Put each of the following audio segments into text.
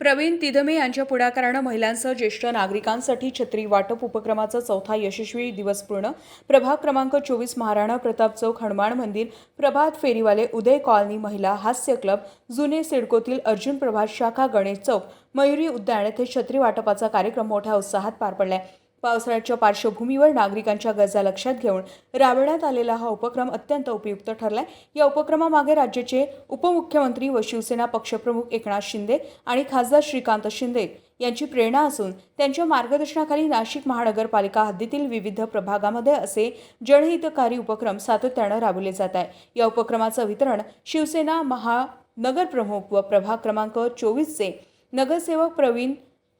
प्रवीण तिधमे यांच्या पुढाकारानं महिलांसह ज्येष्ठ नागरिकांसाठी छत्री वाटप उपक्रमाचा चौथा यशस्वी दिवस पूर्ण. प्रभाग क्रमांक चोवीस महाराणा प्रताप चौक हनुमान मंदिर प्रभात फेरीवाले उदय कॉलनी महिला हास्य क्लब जुने सिडकोतील अर्जुन प्रभात शाखा गणेश चौक मयुरी उद्यान येथे छत्री वाटपाचा कार्यक्रम मोठ्या उत्साहात पार पडलाय. पावसाळ्याच्या पार्श्वभूमीवर नागरिकांच्या गरजा लक्षात घेऊन राबवण्यात आलेला हा उपक्रम अत्यंत उपयुक्त ठरलाय. या उपक्रमामागे राज्याचे उपमुख्यमंत्री व शिवसेना पक्षप्रमुख एकनाथ शिंदे आणि खासदार श्रीकांत शिंदे यांची प्रेरणा असून त्यांच्या मार्गदर्शनाखाली नाशिक महानगरपालिका हद्दीतील विविध प्रभागामध्ये असे जनहितकारी उपक्रम सातत्यानं राबवले जात आहे या उपक्रमाचं वितरण शिवसेना महानगरप्रमुख व प्रभाग क्रमांक चोवीसचे नगरसेवक प्रवीण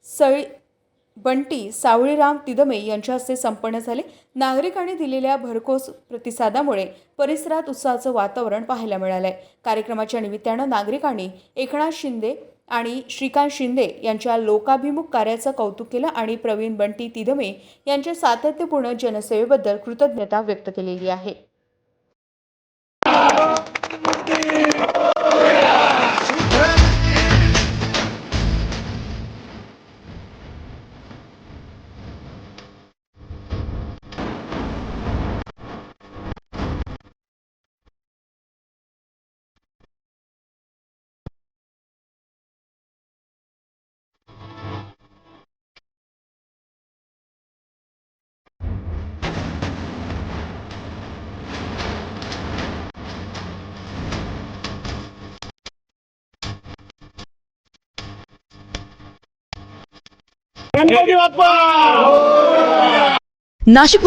सळी बंटी सावळीराम तिदमे यांच्या हस्ते संपन्न झाले. नागरिकांनी दिलेल्या भरघोस प्रतिसादामुळे परिसरात उत्साहाचं वातावरण पाहायला मिळालंय. कार्यक्रमाच्या निमित्तानं नागरिकांनी एकनाथ शिंदे आणि श्रीकांत शिंदे यांच्या लोकाभिमुख कार्याचं कौतुक केलं आणि प्रवीण बंटी तिदमे यांच्या सातत्यपूर्ण जनसेवेबद्दल कृतज्ञता व्यक्त केलेली आहे. गणपती बाप्पा! नाशिक